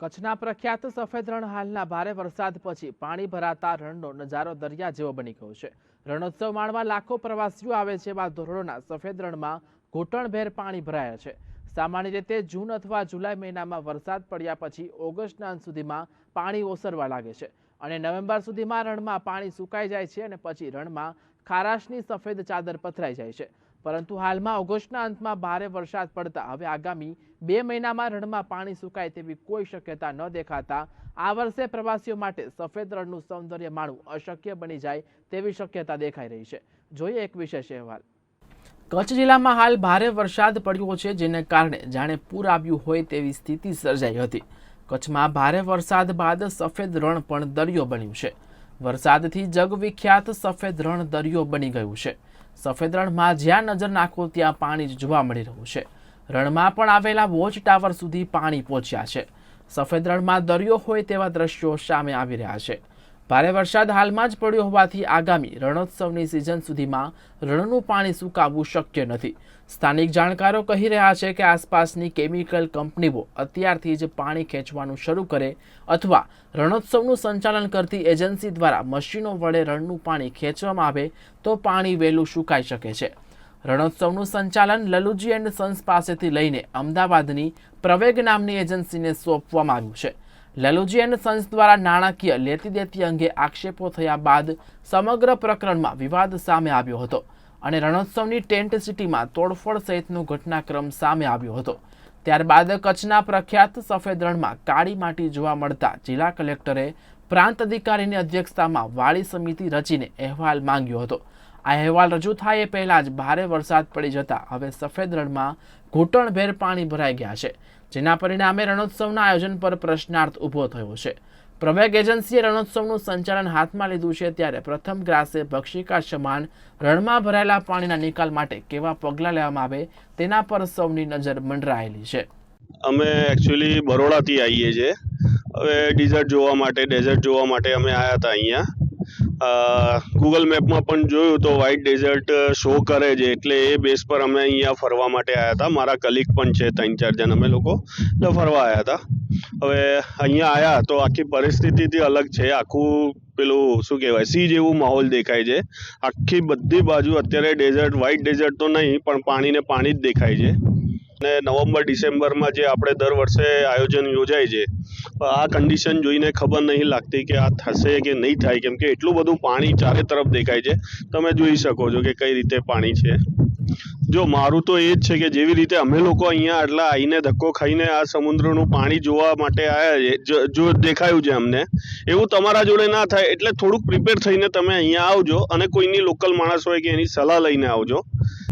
કચ્છના પ્રખ્યાત સફેદ રણ હાલના ભારે વરસાદ પછી પાણી ભરાતા રણનો નજારો દરિયા જેવો બની ગયો છે. રણોત્સવ માણવા લાખો પ્રવાસીઓ આવે છે એવા ધોરણોના સફેદ રણમાં ઘૂંટણભેર પાણી ભરાયા છે. સામાન્ય રીતે જૂન અથવા જુલાઈ મહિનામાં વરસાદ પડ્યા પછી ઓગસ્ટના અંત સુધીમાં પાણી ઓસરવા લાગે છે અને નવેમ્બર સુધીમાં રણમાં પાણી સુકાઈ જાય છે અને પછી રણમાં ખારાશની સફેદ ચાદર પથરાઈ જાય છે. પરંતુ હાલમાં ઓગસ્ટના અંતમાં ભારે વરસાદ પડતા હવે આગામી બે મહિનામાં રણમાં પાણી સુકાય તેવી કોઈ શક્યતા ન દેખાતા આ વર્ષે પ્રવાસીઓ માટે સફેદ રણનું સૌંદર્ય માણવું અશક્ય બની જાય તેવી શક્યતા દેખાઈ રહી છે. જોઈએ એક વિશેષ અહેવાલ. કચ્છ જિલ્લામાં હાલ ભારે વરસાદ પડ્યો છે જેને કારણે જાણે પૂર આવ્યું હોય તેવી સ્થિતિ સર્જાઈ હતી. કચ્છમાં ભારે વરસાદ બાદ સફેદ રણ પણ દરિયો બન્યું છે. વરસાદથી જગવિખ્યાત સફેદ રણ દરિયો બની ગયું છે. સફેદ રણમાં જ્યાં નજર નાખો ત્યાં પાણી જ જોવા મળી રહ્યું છે. રણમાં પણ આવેલા વોચ ટાવર સુધી પાણી પહોંચ્યા છે. સફેદ રણમાં દરિયો હોય તેવા દ્રશ્યો સામે આવી રહ્યા છે. ભારે વરસાદ હાલમાં જ પડ્યો હોવાથી આગામી રણોત્સવની સિઝન સુધીમાં રણનું પાણી સુકાવવું શક્ય નથી. સ્થાનિક જાણકારો કહી રહ્યા છે કે આસપાસની કેમિકલ કંપનીઓ અત્યારથી જ પાણી ખેંચવાનું શરૂ કરે અથવા રણોત્સવનું સંચાલન કરતી એજન્સી દ્વારા મશીનો વડે રણનું પાણી ખેંચવામાં આવે તો પાણી વહેલું સુકાઈ શકે છે. રણોત્સવનું સંચાલન લલુજી એન્ડ સન્સ પાસેથી લઈને અમદાવાદની પ્રવેગ નામની એજન્સીને સોંપવામાં આવ્યું છે. લલુજી એન્ડ સન્સ દ્વારા નાણાકીય લેતી દેતી અંગે આક્ષેપો થયા બાદ સમગ્ર પ્રકરણમાં વિવાદ સામે આવ્યો હતો. અને રણોત્સવની ટેન્ટ સિટીમાં તોડફોડ સહિતનો ઘટનાક્રમ સામે આવ્યો હતો. ત્યારબાદ કચ્છના પ્રખ્યાત સફેદ રણમાં કાળી માટી જોવા મળતા જિલ્લા કલેક્ટરે પ્રાંત અધિકારીની અધ્યક્ષતામાં વાળી સમિતિ રચીને અહેવાલ માંગ્યો હતો. આ અહેવાલ રજૂ થાય એ પહેલાં જ ભારે વરસાદ પડી જતા હવે સફેદ રણમાં ઘૂંટણભેર પાણી ભરાઈ ગયા છે, જેના પરિણામે રણોત્સવના આયોજન પર પ્રશ્નાર્થ ઊભો થયો છે. પ્રવેગ એજન્સીએ રણોત્સવનું સંચાલન હાથમાં લીધું છે ત્યારે પ્રથમ ગ્રાસે ભક્ષિકા સમાન રણમાં ભરાયેલા પાણીના નિકાલ માટે કેવા પગલાં લેવામાં આવે તેના પર સૌની નજર મંડરાયેલી છે. અમે એકચ્યુઅલી બરોડાથી આવીએ છીએ. હવે ડિઝર્ટ જોવા માટે ડેઝર્ટ જોવા માટે અમે આવ્યા હતા અહીંયા. ગૂગલ મેપમાં પણ જોયું તો વ્હાઇટ ડેઝર્ટ શો કરે છે એટલે એ બેઝ પર અમે અહીંયા ફરવા માટે આવ્યા હતા. મારા કલીગ પણ છે, ત્રણ ચાર જણ અમે લોકો એટલે ફરવા આવ્યા હતા. હવે અહીંયા આવ્યા તો આખી પરિસ્થિતિથી અલગ છે. આખું પેલું શું કહેવાય, સી જેવું માહોલ દેખાય છે. આખી બધી બાજુ અત્યારે ડેઝર્ટ વ્હાઇટ ડેઝર્ટ તો નહીં, પણ પાણીને પાણી જ દેખાય છે. અને નવેમ્બર, ડિસેમ્બરમાં જે આપણે દર વર્ષે આયોજન યોજાય છે, આ કન્ડિશન જોઈને ખબર નહીં લાગતી કે આ થશે કે નહીં થાય. કેમ કે એટલું બધું પાણી ચારે તરફ દેખાય છે. તમે જોઈ શકો છો કે કઈ રીતે પાણી છે. જો મારું તો એ જ છે કે જેવી રીતે અમે લોકો અહીંયા આટલા આવીને ધક્કો ખાઈને આ સમુદ્રનું પાણી જોવા માટે આવ્યા છે, જો- દેખાયું છે અમને. એવું તમારા જોડે ના થાય, એટલે થોડુંક પ્રિપેર થઈને તમે અહીંયા આવજો અને કોઈની લોકલ માણસ હોય કે એની સલાહ લઈને આવજો.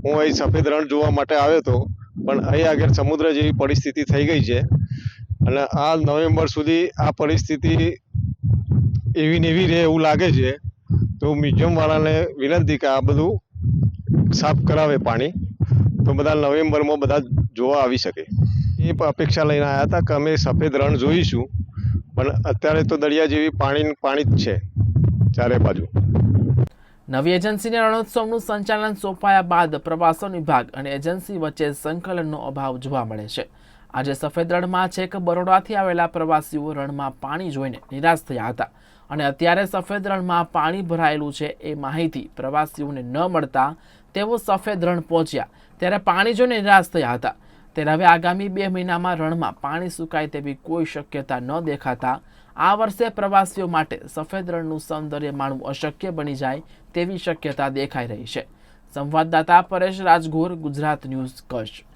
હું અહીં સફેદ રણ જોવા માટે આવ્યો હતો, પણ અહીં આગળ સમુદ્ર જેવી પરિસ્થિતિ થઈ ગઈ છે. અને આ નવેમ્બર સુધી આ પરિસ્થિતિ એવી ને એવી રહે એવું લાગે છે. તો મ્યુઝિયમ વાળાને વિનંતી કે આ બધું સાફ કરાવે પાણી. તો બધા નવેમ્બરમાં બધા જોવા આવી શકે. એ પણ અપેક્ષા લઈને આવ્યા હતા કે અમે સફેદ રણ જોઈશું. પણ અત્યારે તો દરિયા જેવી પાણી પાણી જ છે ચારે બાજુ. નવી એજન્સીને રણોત્સવનું સંચાલન સોંપાયા બાદ પ્રવાસન વિભાગ અને એજન્સી વચ્ચે સંકલનનો અભાવ જોવા મળે છે. આજે સફેદ રણમાં છેક બરોડાથી આવેલા પ્રવાસીઓ રણમાં પાણી જોઈને નિરાશ થયા હતા. અને અત્યારે સફેદ રણમાં પાણી ભરાયેલું છે એ માહિતી પ્રવાસીઓને ન મળતા તેઓ સફેદ રણ પહોંચ્યા. ત્યારે પાણી જોઈને નિરાશ થયા હતા. ત્યારે હવે આગામી બે મહિનામાં રણમાં પાણી સુકાય તેવી કોઈ શક્યતા ન દેખાતા આ વર્ષે પ્રવાસીઓ માટે સફેદ રણનું સૌંદર્ય માણવું અશક્ય બની જાય તેવી શક્યતા દેખાઈ રહી છે. સંવાદદાતા પરેશ રાજગોર ગુજરાત ન્યૂઝ કચ્છ.